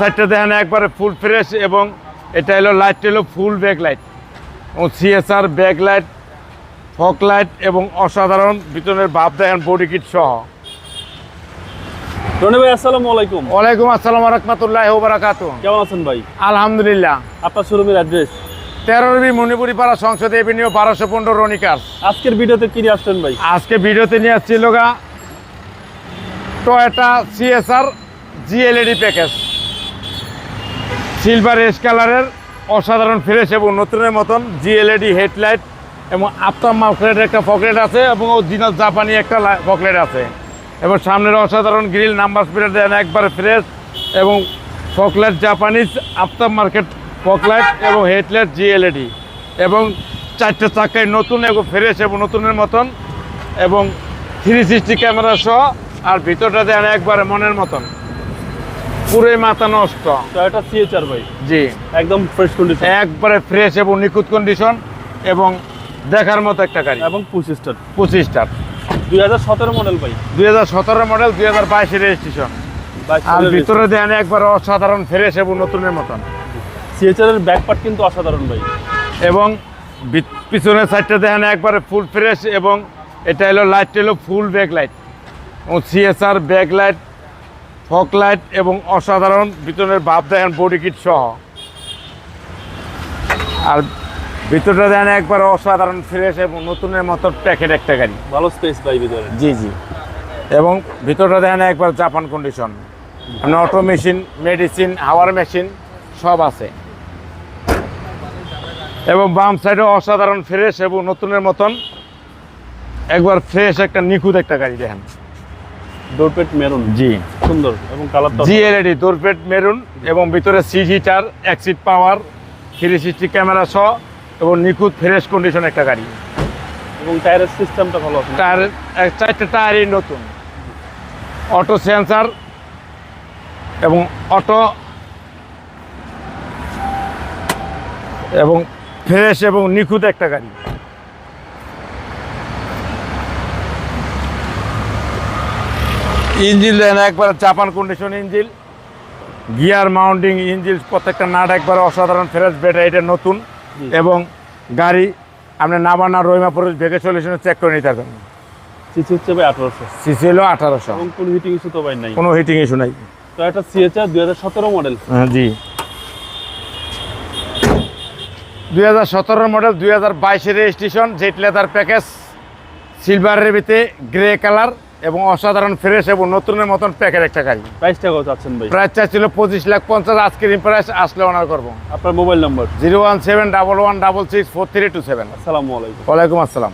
সাইডটা দেখেন একবারে ফুল ফ্রেশ এবং এটা হলো লাইটটা হলো ফুল ব্যাক লাইট এবং CSR back light fog light এবং অসাধারণ ভিতরের ভাব দেখেন বডি কিট সহ। রনি ভাই আসসালামু আলাইকুম। ওয়ালাইকুম আসসালাম রহমতুল্লাহ কেমন আছেন ভাই? আলহামদুলিল্লাহ। আপনার শোরুমের অ্যাড্রেস তেরো রবি মণিপুরি পাড়া সংসদ এভিনিউ বারোশো পনেরো রনিকার আজকের ভিডিওতে কি নিয়ে আসছেন ভাই? আজকে ভিডিওতে নিয়ে Toyota CSR GLED package silver S কালারের অসাধারণ ফ্রেশ এবং নতুনের মতন জিএলইডি হেডলাইট এবং আফটার মার্কেট একটা পকেট আছে এবং অরিজিনাল জাপানি একটা পকেট আছে। এবং সামনের অসাধারণ গ্রিল নাম্বার স্পিড দেন একবারে ফ্রেশ এবং fog light Japanese aftermarket fog light এবং হেডলাইট জিএলইডি এবং চারটে চাকায় নতুন এবং ফ্রেশ এবং নতুনের মতন এবং থ্রি সিক্সটি ক্যামেরা সহ আর ভিতরটা দেন একবারে মনের মতন। পুরোই মাথা নষ্ট। তো এটা সিএচআর ভাই। জি। একদম ফ্রেশ কন্ডিশন একবারে ফ্রেশ এবং নিখুঁত কন্ডিশন এবং দেখার মতো একটা গাড়ি। এবং পুশ স্টার পঁচিশটার দুই হাজার সতেরো মডেল ভাই। দুই হাজার সতেরো মডেল দুই হাজার বাইশের রেজিস্ট্রেশন আর ভিতরে দেন একবার অসাধারণ ফ্রেশ এবং নতুনের মতন। সিএচআর এর ব্যাক পার্ট কিন্তু অসাধারণ ভাই। এবং পিছনের সাইডটা দেখেন একবারে ফুল ফ্রেশ এবং এটা হলো লাইটটা হলো ফুল ব্যাক লাইট এবং CSR back light fog light এবং অসাধারণ ভিতরের ভাব দেখেন বডি কিট সহ। আর ভিতরটা দেখেন একবার অসাধারণ ফ্রেশ এবং নতুনের মতো প্যাকেট একটা গাড়ি। ভালো স্পেস ভাই ভিতরে। জি জি। এবং ভিতরটা দেখেন একবার জাপান কন্ডিশন মানে অটো মেশিন মেডিসিন হাওয়ার মেশিন সব আছে। এবং বাম সাইডে অসাধারণ ফ্রেশ এবং নতুনের মতন একবার ফ্রেশ একটা নিখুঁত একটা গাড়ি দেখেন ডোরপেট মেরুন জি। সুন্দর এবং কালারটা জি এলইডি দোরপেট মেরুন এবং ভিতরে seat heater exit power three sixty camera সহ এবং নিখুঁত ফ্রেশ কন্ডিশন একটা গাড়ি। এবং টায়ারের সিস্টেমটা ভালো আছে টায়ার চারটে টায়ারই নতুন। অটো সেন্সার এবং অটো এবং ফ্রেশ এবং নিখুঁত একটা গাড়ি। ইঞ্জিন দেন একবার Japan condition engine gear mounting engine প্রত্যেকটা নাট একবার অসাধারণ ফ্রেশ বেটা এটা নতুন এবং গাড়ি আপনি নাবানা রহিমাপুর ভেগে সলিউশনে চেক করে নিতে পারবেন। সিসি হচ্ছে ভাই আঠারোশো। সিসি হলো আঠারোশো। কোনো হিটিং ইস্যু তো ভাই নাই। কোনো হিটিং ইস্যু নাই। তো এটা সিএচআর দুই হাজার সতেরো মডেল হ্যাঁ, জি। দুই হাজার সতেরো মডেল দুই হাজার বাইশের রেজিস্ট্রেশন জেট লেদার প্যাকেজ সিলভারের ভিতরে গ্রে কালার এবং অসাধারণ ফ্রেশ এবং নতুনের মতন প্যাকের একটা গাড়ি। প্রাইসটা কত আছেন ভাই? প্রাইস ছিল পঁচিশ লাখ পঞ্চাশ আজকের প্রাইস আসলে অনার করব। আপনার mobile number zero one seven double one double six four three two seven. আসসালামু আলাইকুম। ওয়ালাইকুম আসসালাম।